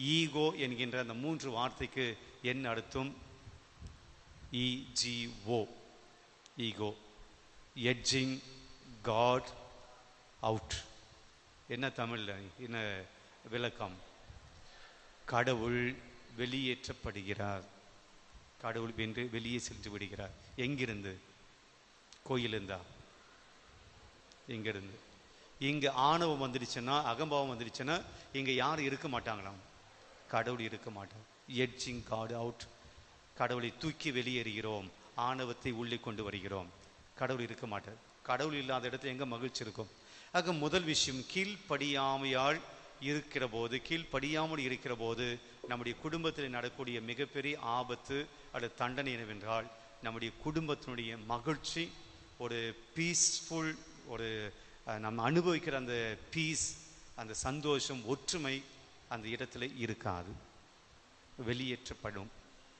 Ego என்கின்ற அந்த மூன்று வார்த்தைக்கு என் அர்த்தம்? E G O ego. Edging god out. என்ன தமிழில்? என்ன விளக்கம்? கடவுள் வெளியேற்றப்படுகிறார். கடவுள் வென்று வெளியே சென்று விடுகிறார். எங்கிருந்து? கோயிலிருந்தா? இங்கிருந்து. இங்கே ஆணவம் வந்துடுச்சுன்னா அகம்பாவம் வந்துடுச்சுன்னா இங்கே யாரும் இருக்க மாட்டாங்களாம். கடவுள் இருக்க மாட்டார். எட்ஜிங் காட் அவுட் கடவுளை தூக்கி வெளியேறுகிறோம். ஆணவத்தை உள்ளே கொண்டு வருகிறோம். கடவுள் இருக்க மாட்டார். கடவுள் இல்லாத இடத்துல எங்கே மகிழ்ச்சி இருக்கும்? ஆக முதல் விஷயம் கீழ்ப்படியாமையால் இருக்கிற போது கீழ்ப்படியாமல் இருக்கிற போது நம்முடைய குடும்பத்தில் நடக்கக்கூடிய மிகப்பெரிய ஆபத்து அல்லது தண்டனை என்னவென்றால் நம்முடைய குடும்பத்தினுடைய மகிழ்ச்சி ஒரு பீஸ்ஃபுல் ஒரு நம்ம அனுபவிக்கிற அந்த பீஸ் அந்த சந்தோஷம் ஒற்றுமை அந்த இடத்துல இருக்காது. வெளியேற்றப்படும்.